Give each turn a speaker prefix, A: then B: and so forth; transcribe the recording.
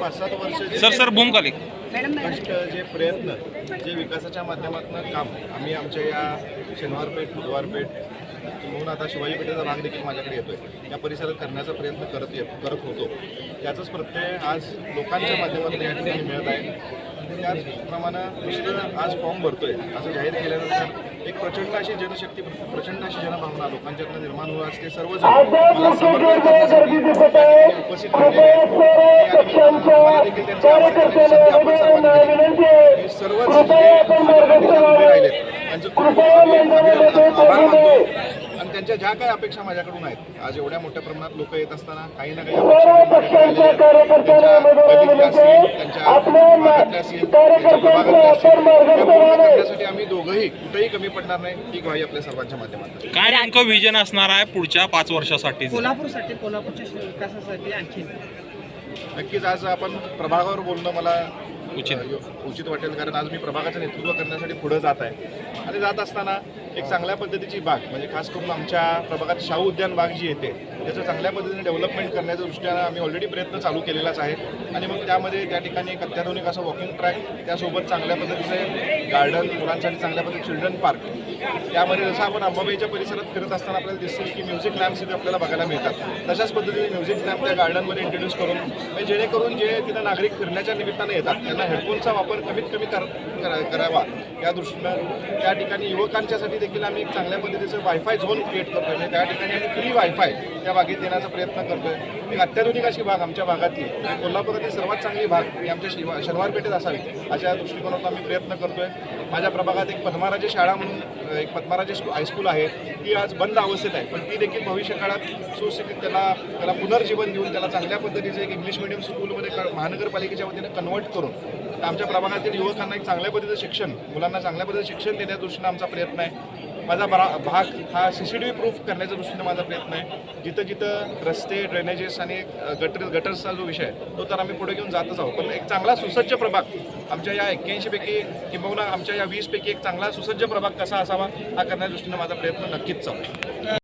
A: पाच सात वर्ष
B: सर सर बूम खाली.
A: कष्ट जे प्रयत्न जे विकासाच्या माध्यमातून काम आम्ही आमच्या या शनिवारपेठ बुधवारपेठ म्हणून आता शिवाजी पेठेचा भाग देखील माझ्याकडे येतोय. या परिसरात करण्याचा प्रयत्न करत येत करत होतो. त्याचाच प्रत्यय आज लोकांच्या माध्यमातून या ठिकाणी मिळत आहे. त्याचप्रमाणे नुसतं आज फॉर्म भरतोय असं जाहीर केल्यानंतर एक प्रचंड अशी जनशक्ती प्रचंड अशी जनभावना लोकांच्यातनं निर्माण होत असते. सर्वजण मला समर्थन करण्यासाठी उपस्थित त्यांचे आभार सर्वच राहिलेत त्यांचं खूप मानतो त्यांच्या ज्या काही अपेक्षा माझ्याकडून आहेत आज एवढ्या मोठ्या प्रमाणात लोक येत असताना काही ना काही अपेक्षा घेऊन माझ्याकडे आलेले आहेत. त्यांच्या गल्लीतल्या असतील त्यांच्या भागातल्या असतील त्यांच्या प्रभागातल्या असतील. त्या पूर्ण करण्यासाठी आम्ही दोघंही कुठेही कमी पडणार नाही. ही ग्वाही आपल्या सर्वांच्या माध्यमातून.
B: काय नेमकं विजन असणार आहे पुढच्या पाच वर्षासाठी?
C: कोल्हापूरसाठी कोल्हापूरच्या विकासासाठी आणखी.
A: नक्कीच आज आपण प्रभागावर बोलणं मला
B: उचित.
A: उचित वाटेल कारण आज मी प्रभागाचं नेतृत्व करण्यासाठी पुढे जात आहे. आणि जात असताना एक चांगल्या पद्धतीची बाग म्हणजे खास करून आमच्या प्रभागात शाहू उद्यान बाग जी येते त्याचं चांगल्या पद्धतीने डेव्हलपमेंट करण्याच्या दृष्टीनं आम्ही ऑलरेडी प्रयत्न चालू केलेलाच आहे. आणि मग त्यामध्ये त्या ठिकाणी एक अत्याधुनिक असं वॉकिंग ट्रॅक त्यासोबत चांगल्या पद्धतीचे गार्डन मुलांसाठी चांगल्या पद्धती चिल्ड्रन पार्क. त्यामध्ये जसं आपण अंबाबाईच्या परिसरात फिरत असताना आपल्याला दिसतील की म्युझिक लॅम्प्स इथे आपल्याला बघायला मिळतात. तशाच पद्धतीने म्युझिक लॅम्प त्या गार्डनमध्ये इंट्रोड्यूस करून म्हणजे जेणेकरून जे तिथं नागरिक फिरण्याच्या निमित्तानं येतात त्यांना हेडफोनचा वापर कमीत कमी कर करा- करावा. या दृष्टीनं त्या ठिकाणी युवकांच्यासाठी देखील आम्ही एक चांगल्या पद्धतीचं वायफाय झोन क्रिएट करतो म्हणजे त्या ठिकाणी आम्ही फ्री वायफाय त्या बागेत देण्याचा प्रयत्न करतो आहे एक अत्याधुनिक अशी भाग आमच्या भागातली कोल्हापुरातील सर्वात चांगली भाग ही आमच्या शिवा शनिवार पेठेत असावी अशा दृष्टिकोनातून आम्ही प्रयत्न करतो आहे माझ्या प्रभागात एक पद्माराजे शाळा म्हणून एक पद्माराजे स्कू- हायस्कूल आहे. ती आज बंद अवस्थेत आहे. पण ती देखील भविष्य काळात सुशिक्षित त्याला त्याला पुनर्जीवन देऊन त्याला चांगल्या पद्धतीचं एक इंग्लिश मिडियम स्कूलमध्ये क- महानगरपालिकेच्या वतीने कन्वर्ट करून आमच्या प्रभागातील युवकांना एक चांगल्या पद्धतीचं शिक्षण मुलांना चांगल्या पद्धतीचं शिक्षण देण्याच्या दृष्टीनं आमचा प्रयत्न आहे. माझा बरा भाग हा C C T V proof करण्याच्या दृष्टीनं माझा प्रयत्न आहे. जिथं जिथं रस्ते ड्रेनेजेस आणि गटर गटर्सचा जो विषय आहे तो तर आम्ही पुढे घेऊन जातच आहोत. पण एक चांगला सुसज्ज प्रभाग आमच्या या एक्क्याऐंशीपैकी किंबहुना आमच्या या वीसपैकी एक चांगला सुसज्ज प्रभाग कसा असावा हा करण्याच्या दृष्टीनं माझा प्रयत्न नक्कीच चालू